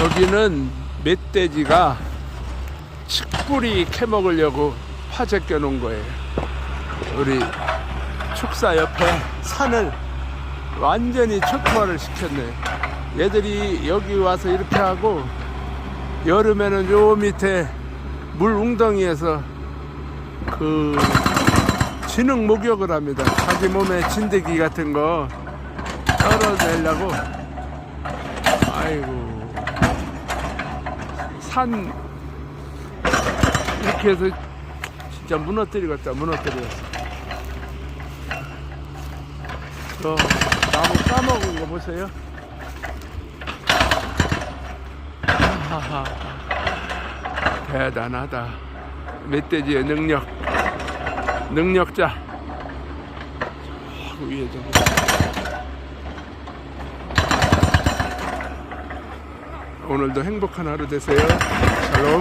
여기는 멧돼지가 칡뿌리 캐먹으려고 화재 껴놓은 거예요. 우리 축사 옆에 산을 완전히 초토화를 시켰네. 얘들이 여기 와서 이렇게 하고 여름에는 요 밑에 물 웅덩이에서 그 진흙 목욕을 합니다. 자기 몸에 진드기 같은 거 떨어내려고. 아이고 산 이렇게 해서 진짜 무너뜨리겠다 무너뜨렸어. 저 나무 까먹은 거 보세요. 하하 대단하다. 멧돼지의 능력 능력자. 저 위에 저 오늘도 행복한 하루 되세요. 샬롬.